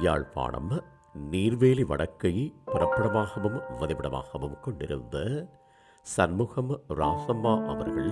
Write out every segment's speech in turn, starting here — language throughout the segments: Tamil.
யாழ்ப்பாணம் நீர்வேலி வடக்கை பிறப்பிடமாகவும் வதிவிடமாகவும் கொண்டிருந்த சண்முகம் ராசம்மா அவர்கள்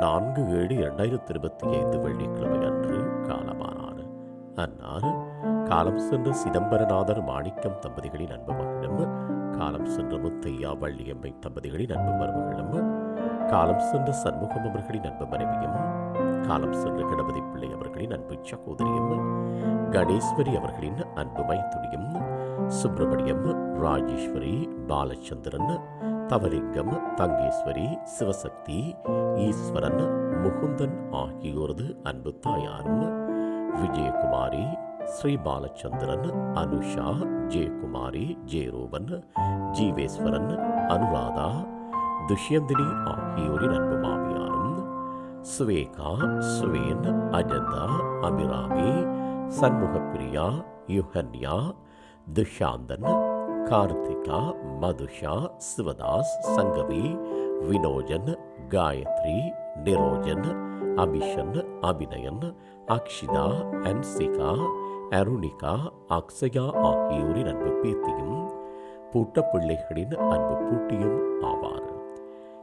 நான்கு ஏழு இரண்டாயிரத்தி இருபத்தி ஐந்து வெள்ளிக்கிழமை அன்று காலமானார். அன்னார் காலம் சென்ற சிதம்பரநாதர் மாணிக்கம் தம்பதிகளின் அன்பு மகளும் காலம் சென்ற முத்தையா வள்ளியம்மை தம்பதிகளின் அன்பு மருமகளும் காலம் சென்ற சண்முகம் அவர்களின் அன்பு மனைவியும் காலம் சென்ற கணபதி பிள்ளை அவர்களின் அன்பு சகோதரியம் கணேஸ்வரி அவர்களின் அன்பு மயத்துடியம் சுப்பிரமணியம் ராஜேஸ்வரி பாலச்சந்திரன் தவலிங்கம் தங்கேஸ்வரி சிவசக்தி ஈஸ்வரன் முகுந்தன் ஆகியோரது அன்பு தாயாரும் விஜயகுமாரி ஸ்ரீ பாலச்சந்திரன் அனுஷா ஜெயக்குமாரி ஜெயரூபன் ஜீவேஸ்வரன் அனுராதா துஷ்யந்தினி ஆகியோரின் அன்பு மாமியாரும் சுவேகா சுவேன் அஜந்தா அபிராமி சண்முகப்பிரியா யுகன்யா துஷாந்தன் கார்த்திகா மதுஷா சிவதாஸ் சங்கவி வினோஜன் காயத்ரி நிரோஜன் அபிஷன் அபிநயன் அக்ஷிதா அன்சிகா அருணிகா அக்ஷயா ஆகியோரின் அன்பு பேத்தியும் பூட்ட பிள்ளைகளின் அன்பு பூட்டியும் ஆவார்.